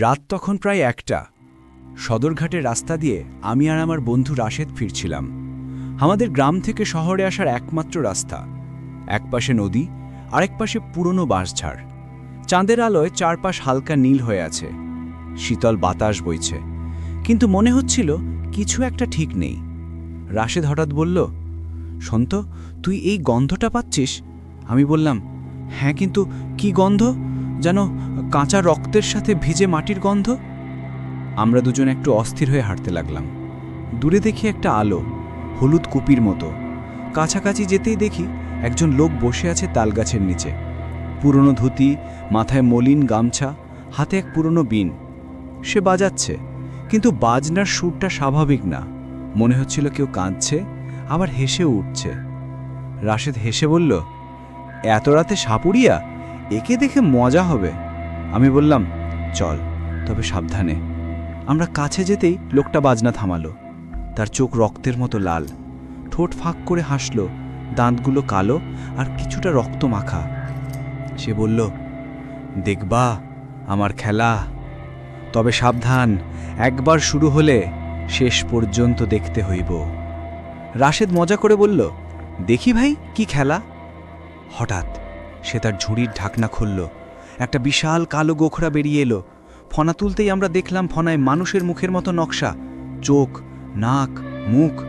রাত তখন প্রায় একটা। সদরঘাটের রাস্তা দিয়ে আমি আর আমার বন্ধু রাশেদ ফিরছিলাম। আমাদের গ্রাম থেকে শহরে আসার একমাত্র রাস্তা। একপাশে নদী, আরেক পাশে পুরনো বাঁশঝাড়। চাঁদের আলোয় চারপাশ হালকা নীল হয়ে আছে। শীতল বাতাস বইছে। কিন্তু মনে হচ্ছিল কিছু একটা ঠিক নেই। রাশেদ হঠাৎ বলল, সন্ত, তুই এই গন্ধটা পাচ্ছিস? আমি বললাম হ্যাঁ কিন্তু কি গন্ধ? যেন কাঁচা রক্তের সাথে ভিজে মাটির গন্ধ? আমরা দুজন একটু অস্থির হয়ে হাঁটতে লাগলাম। দূরে দেখি একটা আলো, হলুদ কুপির মতো। কাছাকাছি যেতেই দেখি একজন লোক বসে আছে তালগাছের নিচে। পুরনো ধুতি, মাথায় মলিন গামছা, হাতে এক পুরনো বিন। সে বাজাচ্ছে, কিন্তু বাজনার সুরটা স্বাভাবিক না। মনে হচ্ছিল কেউ কাঁদছে, আবার হেসেও উঠছে। রাশেদ হেসে বলল, এত রাতে সাপুরিয়া? একে দেখে মজা হবে। আমি বললাম, চল, তবে সাবধানে। আমরা কাছে যেতেই লোকটা বাজনা থামালো। তার চোখ রক্তের মতো লাল। ঠোঁট ফাঁক করে হাসল। দাঁতগুলো কালো আর কিছুটা রক্ত মাখা। সে বলল, দেখবা, আমার খেলা। তবে সাবধান, একবার শুরু হলে শেষ পর্যন্ত দেখতে হইব। রাশেদ মজা করে বলল, দেখি ভাই, কি খেলা? হঠাৎ সে তার ঝুড়ির ঢাকনা খুলল। একটা বিশাল কালো গোখরা বেরিয়ে এলো। ফনা তুলতেই আমরা দেখলাম ফনায় মানুষের মুখের মতো নকশা। চোখ, নাক, মুখ।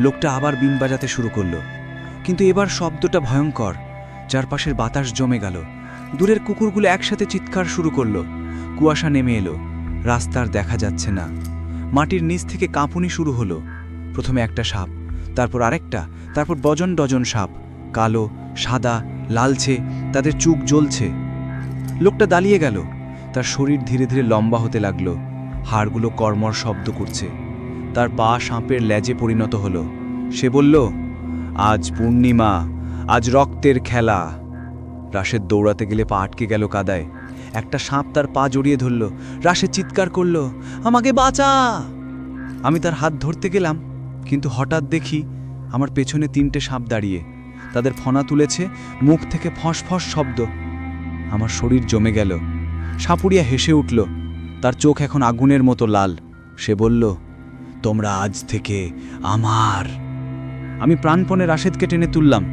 লোকটা আবার বিন বাজাতে শুরু করল। কিন্তু এবার শব্দটা ভয়ঙ্কর। চারপাশের বাতাস জমে গেল। দূরের কুকুরগুলো একসাথে চিৎকার শুরু করল। কুয়াশা নেমে এলো। রাস্তার দেখা যাচ্ছে না। মাটির নিচ থেকে কাঁপুনি শুরু হলো। প্রথমে একটা সাপ, তারপর আরেকটা, তারপর ডজন ডজন সাপ। কালো, সাদা লালচে তাদের চুক জ্বলছে। লোকটা দাঁড়িয়ে গেল। তার শরীর ধীরে ধীরে লম্বা হতে লাগল। হাড়গুলো কর্মর শব্দ করছে। তার পা সাপের লেজে পরিণত হলো। সে বলল, আজ পূর্ণিমা, আজ রক্তের খেলা। রাশের দৌড়াতে গেলে পা আটকে গেল কাদায়। একটা সাঁপ তার পা জড়িয়ে ধরল। রাশে চিৎকার করল, আমাকে বাঁচা! আমি তার হাত ধরতে গেলাম, কিন্তু হঠাৎ দেখি আমার পেছনে তিনটে সাপ দাঁড়িয়ে। তাদের ফনা তুলেছে, মুখ থেকে ফস ফস শব্দ। আমার শরীর জমে গেল। সাপুরিয়া হেসে উঠল, তার চোখ এখন আগুনের মতো লাল। সে বলল, তোমরা আজ থেকে আমার আমি প্রাণপণে রাশেদকে টেনে তুললাম,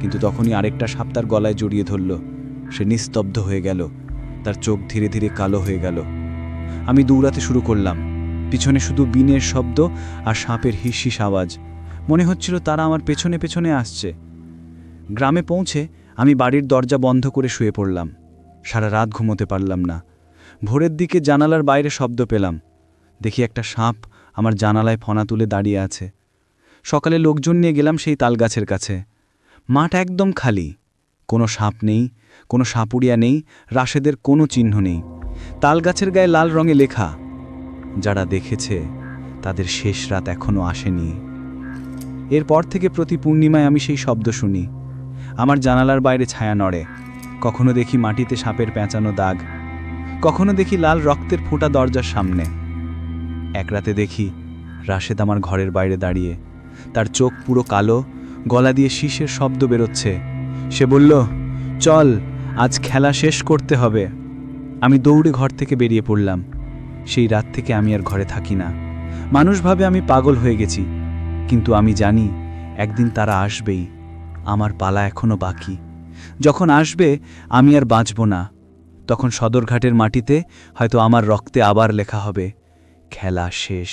কিন্তু তখনই আরেকটা সাপ তার গলায় জড়িয়ে ধরল। সে নিস্তব্ধ হয়ে গেল, তার চোখ ধীরে ধীরে কালো হয়ে গেল। আমি দৌড়াতে শুরু করলাম, পিছনে শুধু বিনের শব্দ আর সাপের হিসিস আওয়াজ। মনে হচ্ছিল তারা আমার পেছনে পেছনে আসছে। গ্রামে পৌঁছে আমি বাড়ির দরজা বন্ধ করে শুয়ে পড়লাম। সারা রাত ঘুমোতে পারলাম না। ভোরের দিকে জানালার বাইরে শব্দ পেলাম। দেখি একটা সাপ আমার জানালায় ফনা তুলে দাঁড়িয়ে আছে। সকালে লোকজন নিয়ে গেলাম সেই তালগাছের কাছে। মাঠ একদম খালি। কোনো সাপ নেই, কোনো সাপুড়িয়া নেই, রাশেদের কোনো চিহ্ন নেই। তালগাছের গায়ে লাল রঙে লেখা। যারা দেখেছে, তাদের শেষ রাত এখনও আসেনি। এরপর থেকে প্রতি পূর্ণিমায় আমি সেই শব্দ শুনি। আমার জানালার বাইরে ছায়া নড়ে। কখনো দেখি মাটিতে সাপের পেঁচানো দাগ। কখনো দেখি লাল রক্তের ফোঁটা দরজার সামনে। এক রাতে দেখি রাশেদ আমার ঘরের বাইরে দাঁড়িয়ে, তার চোখ পুরো কালো, গলা দিয়ে শীষের শব্দ বেরোচ্ছে। সে বলল, চল, আজ খেলা শেষ করতে হবে। আমি দৌড়ে ঘর থেকে বেরিয়ে পড়লাম। সেই রাত থেকে আমি আর ঘরে থাকি না। মানুষ ভাবে আমি পাগল হয়ে গেছি। কিন্তু আমি জানি একদিন তারা আসবেই। আমার পালা এখনও বাকি। যখন আসবে, আমি আর বাঁচব না। তখন সদরঘাটের মাটিতে হয়তো আমার রক্তে আবার লেখা হবে, খেলা শেষ।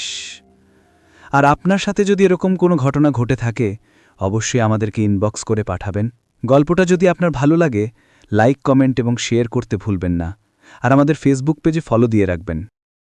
আর আপনার সাথে যদি এরকম কোনো ঘটনা ঘটে থাকে, অবশ্যই আমাদেরকে ইনবক্স করে পাঠাবেন। গল্পটা যদি আপনার ভালো লাগে লাইক কমেন্ট এবং শেয়ার করতে ভুলবেন না। আর আমাদের ফেসবুক পেজে ফলো দিয়ে রাখবেন।